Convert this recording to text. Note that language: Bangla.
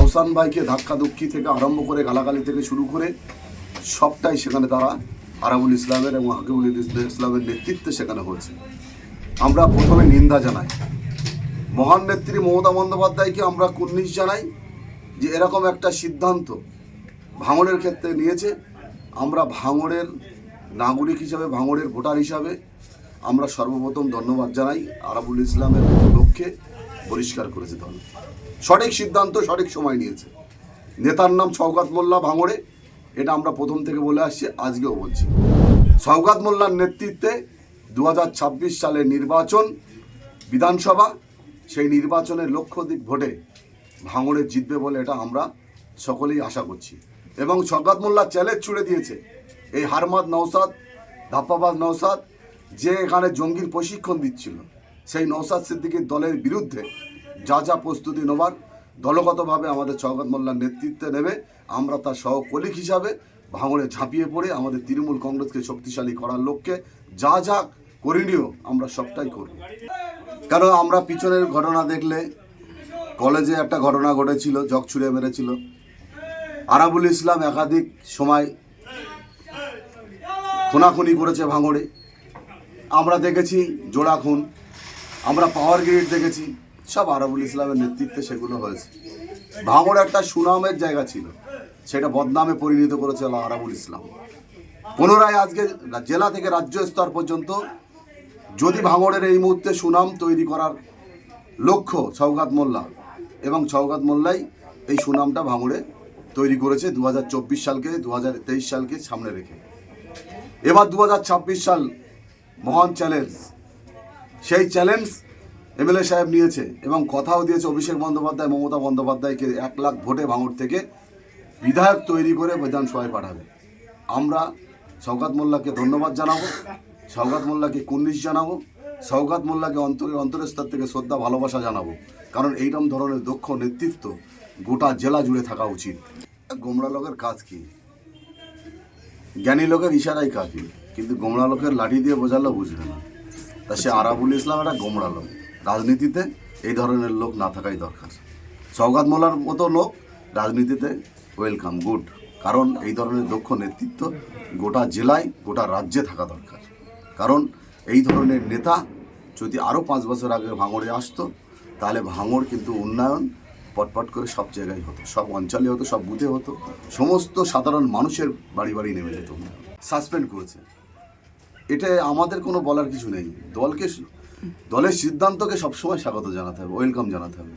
আহসান ভাইকে ধাক্কা ধুক্কি থেকে আরম্ভ করে গালাগালি থেকে শুরু করে সবটাই সেখানে তারা আরাবুল ইসলামের এবং হাকিবুল ইসলামের নেতৃত্বে সেখানে হয়েছে। আমরা প্রথমে নিন্দা জানাই। মহান নেত্রী মমতা বন্দ্যোপাধ্যায়কে আমরা কুর্নিশ জানাই যে এরকম একটা সিদ্ধান্ত ভাঙড়ের ক্ষেত্রে নিয়েছে। আমরা ভাঙড়ের নাগরিক হিসাবে, ভাঙড়ের ভোটার হিসাবে আমরা সর্বপ্রথম ধন্যবাদ জানাই আরাবুল ইসলামের লক্ষ্যে পরিষ্কার করেছে দল সঠিক সিদ্ধান্ত, সঠিক সময় নিয়েছে। নেতার নাম শওকাত মোল্লা ভাঙড়ে, এটা আমরা প্রথম থেকে বলে আসছি, আজকেও বলছি। শওকাত মোল্লার নেতৃত্বে দু সালের নির্বাচন, বিধানসভা, সেই নির্বাচনের লক্ষাধিক ভোটে ভাঙড়ে জিতবে বলে এটা আমরা সকলেই আশা করছি। এবং শওকাত মোল্লা চ্যালেঞ্জ ছুড়ে দিয়েছে, এই হারমাদ নৌসাদ ধাপ্পাবাদ নৌসাদ যে এখানে জঙ্গির প্রশিক্ষণ দিচ্ছিল, সেই নৌসাদ সিদ্দিকীর দলের বিরুদ্ধে যা যা প্রস্তুতি নেবার, দলগতভাবে আমাদের শওকত মোল্লার নেতৃত্বে নেবে, আমরা তার সহকলিক হিসাবে ভাঙড়ে ঝাঁপিয়ে পড়ে আমাদের তৃণমূল কংগ্রেসকে শক্তিশালী করার লক্ষ্যে যা যা করণীয় আমরা সবটাই করব। কারণ আমরা পিছনের ঘটনা দেখলে, কলেজে একটা ঘটনা ঘটেছিল, জগ ছুঁড়ে মেরেছিল। আরাবুল ইসলাম একাধিক সময় খুনাখুনি করেছে ভাঙড়ে। আমরা দেখেছি জোড়া খুন, আমরা পাওয়ার গ্রিড দেখেছি। সব আরাবুল ইসলামের নেতৃত্বে সেগুলো হয়েছে। ভাঙড় একটা সুনামের জায়গা ছিল। সেটা বদনামে পরিণত করেছে আরাবুল ইসলাম। পুনরায় আজকে জেলা থেকে রাজ্য স্তর পর্যন্ত যদি ভাঙড়ের এই মুহূর্তে সুনাম তৈরি করার লক্ষ্য সৌগাত মোল্লা এবং সৌগাত মোল্লাই এই সুনামটা ভাঙড়ে তৈরি করেছে দু হাজার চব্বিশ সালকে দু হাজার তেইশ সালকে সামনে রেখে। এবার দু হাজার ছাব্বিশ সাল মহান চ্যালেঞ্জ সেই চ্যালেঞ্জ এমএলএ সাহেব নিয়েছে এবং কথাও দিয়েছে অভিষেক বন্দ্যোপাধ্যায়, মমতা বন্দ্যোপাধ্যায়কে এক লাখ ভোটে ভাঙড় থেকে বিধায়ক তৈরি করে বিধানসভায় পাঠাবে। আমরা সৌগাত মোল্লাকে ধন্যবাদ জানাব সৌগাত মোল্লাকে কুন্নিশ জানাব সৌগাত মোল্লাকে অন্তরের অন্তরস্তর থেকে শ্রদ্ধা, ভালোবাসা জানাব। কারণ এইরকম ধরনের দক্ষ নেতৃত্ব গোটা জেলা জুড়ে থাকা উচিত। গোমরা লোকের কাজ কি? জ্ঞানী লোকের ইশারাই কাফি কিন্তু গোমরা লোকের লাঠি দিয়ে বোঝালে বুঝবে না। তা সে আরাবুল ইসলাম একটা গোমরা লোক। রাজনীতিতে এই ধরনের লোক না থাকাই দরকার। সৌগাত মোল্লার মতো লোক রাজনীতিতে ওয়েলকাম, গুড। কারণ এই ধরনের দক্ষ নেতৃত্ব গোটা জেলায়, গোটা রাজ্যে থাকা দরকার। কারণ এই ধরনের নেতা যদি আরও পাঁচ বছর আগে ভাঙড়ে আসতো, তাহলে ভাঙড় কিন্তু উন্নয়ন পটপট করে সব জায়গায় হতো, সব অঞ্চলে হতো, সব বুথে হতো। সমস্ত সাধারণ মানুষের বাড়ি বাড়ি নেমে যেত। সাসপেন্ড করেছে। এটা আমাদের কোনো বলার কিছু নেই। দলকে দলের সিদ্ধান্তকে সবসময় স্বাগত জানাতে হবে ওয়েলকাম জানাতে হবে।